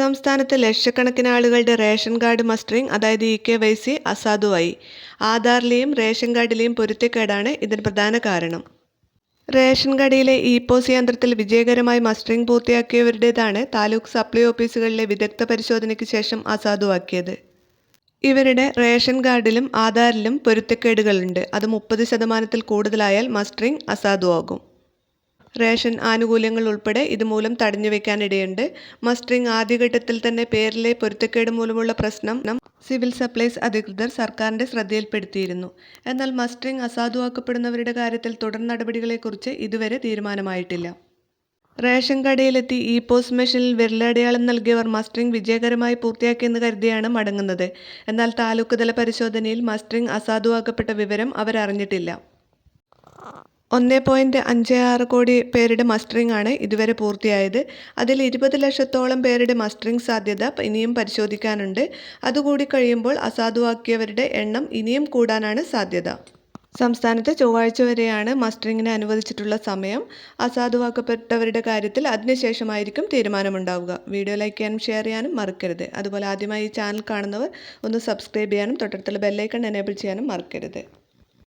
സംസ്ഥാനത്ത് ലക്ഷക്കണക്കിന് ആളുകളുടെ റേഷൻ കാർഡ് മസ്റ്ററിംഗ് അതായത് ഇ കെ വൈ സി അസാധുവായി. ആധാറിലെയും റേഷൻ കാർഡിലെയും പൊരുത്തക്കേടാണ് ഇതിന് പ്രധാന കാരണം. റേഷൻ കടയിലെ ഇ പോസ് യന്ത്രത്തിൽ വിജയകരമായി മസ്റ്ററിംഗ് പൂർത്തിയാക്കിയവരുടേതാണ് താലൂക്ക് സപ്ലൈ ഓഫീസുകളിലെ വിദഗ്ധ പരിശോധനയ്ക്ക് ശേഷം അസാധുവാക്കിയത്. ഇവരുടെ റേഷൻ കാർഡിലും ആധാറിലും പൊരുത്തക്കേടുകളുണ്ട്. അത് മുപ്പത് ശതമാനത്തിൽ കൂടുതലായാൽ മസ്റ്ററിംഗ് അസാധുവാകും. റേഷൻ ആനുകൂല്യങ്ങൾ ഉൾപ്പെടെ ഇതുമൂലം തടഞ്ഞുവെക്കാനിടയുണ്ട് മസ്റ്ററിംഗ് ആദ്യഘട്ടത്തിൽ തന്നെ പേരിലെ പൊരുത്തക്കേട് മൂലമുള്ള പ്രശ്നം സിവിൽ സപ്ലൈസ് അധികൃതർ സർക്കാരിന്റെ ശ്രദ്ധയിൽപ്പെടുത്തിയിരുന്നു. എന്നാൽ മസ്റ്ററിംഗ് അസാധുവാക്കപ്പെടുന്നവരുടെ കാര്യത്തിൽ തുടർ നടപടികളെക്കുറിച്ച് ഇതുവരെ തീരുമാനമായിട്ടില്ല. റേഷൻ കടയിലെത്തി ഇ പോസ് മെഷീനിൽ വിരലടയാളം നൽകിയവർ മസ്റ്ററിംഗ് വിജയകരമായി പൂർത്തിയാക്കിയെന്ന് കരുതിയാണ് മടങ്ങുന്നത്. എന്നാൽ താലൂക്ക് തല പരിശോധനയിൽ മസ്റ്ററിംഗ് അസാധുവാക്കപ്പെട്ട വിവരം അവരറിഞ്ഞിട്ടില്ല. ഒന്ന് പോയിന്റ് അഞ്ച് ആറ് കോടി പേരുടെ മസ്റ്ററിംഗ് ആണ് ഇതുവരെ പൂർത്തിയായത്. അതിൽ ഇരുപത് ലക്ഷത്തോളം പേരുടെ മസ്റ്ററിംഗ് സാധ്യത ഇനിയും പരിശോധിക്കാനുണ്ട്. അതുകൂടി കഴിയുമ്പോൾ അസാധുവാക്കിയവരുടെ എണ്ണം ഇനിയും കൂടാനാണ് സാധ്യത. സംസ്ഥാനത്ത് ചൊവ്വാഴ്ച വരെയാണ് മസ്റ്ററിങ്ങിന് അനുവദിച്ചിട്ടുള്ള സമയം. അസാധുവാക്കപ്പെട്ടവരുടെ കാര്യത്തിൽ അതിനുശേഷമായിരിക്കും തീരുമാനമുണ്ടാവുക. വീഡിയോ ലൈക്ക് ചെയ്യാനും ഷെയർ ചെയ്യാനും മറക്കരുത്. അതുപോലെ ആദ്യമായി ഈ ചാനൽ കാണുന്നവർ ഒന്ന് സബ്സ്ക്രൈബ് ചെയ്യാനും തൊട്ടടുത്തുള്ള ബെല്ലൈക്കൺ എനേബിൾ ചെയ്യാനും മറക്കരുത്.